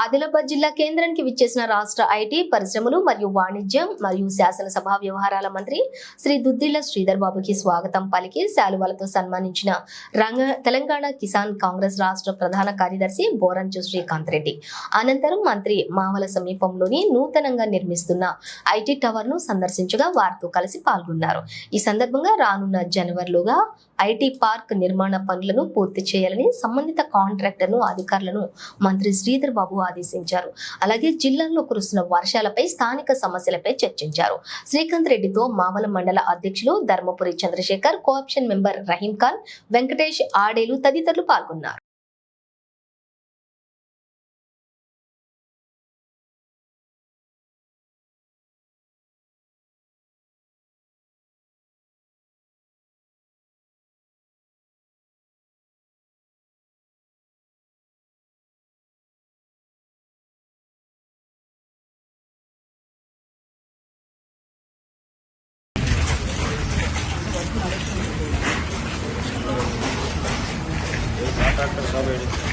ఆదిలాబాద్ జిల్లా కేంద్రానికి విచ్చేసిన రాష్ట్ర ఐటీ పరిశ్రమలు మరియు వాణిజ్యం మరియు శాసనసభ వ్యవహారాల మంత్రి శ్రీ దుద్దిళ్ళ శ్రీధర్ బాబుకి స్వాగతం పలికి శాలువాలతో సన్మానించిన రంగ తెలంగాణ కిసాన్ కాంగ్రెస్ రాష్ట్ర ప్రధాన కార్యదర్శి బోరంచు శ్రీకాంత్ రెడ్డి. అనంతరం మంత్రి మావల సమీపంలోని నూతనంగా నిర్మిస్తున్న ఐటీ టవర్ను సందర్శించగా వారితో కలిసి పాల్గొన్నారు. ఈ సందర్భంగా రానున్న జనవరిలోగా ఐటీ పార్క్ నిర్మాణ పనులను పూర్తి చేయాలని సంబంధిత కాంట్రాక్టర్ను అధికారులను మంత్రి శ్రీధర్ బాబు ఆదేశించారు. అలాగే జిల్లాలో కురుస్తున్న వర్షాలపై స్థానిక సమస్యలపై చర్చించారు. శ్రీకాంత్ రెడ్డితో మావల మండల అధ్యక్షులు ధర్మపురి చంద్రశేఖర్ కోఆప్షన్ మెంబర్ రహీం ఖాన్ వెంకటేష్ ఆడేలు తదితరులు పాల్గొన్నారు. ট্রাক্টর সব এড়েছে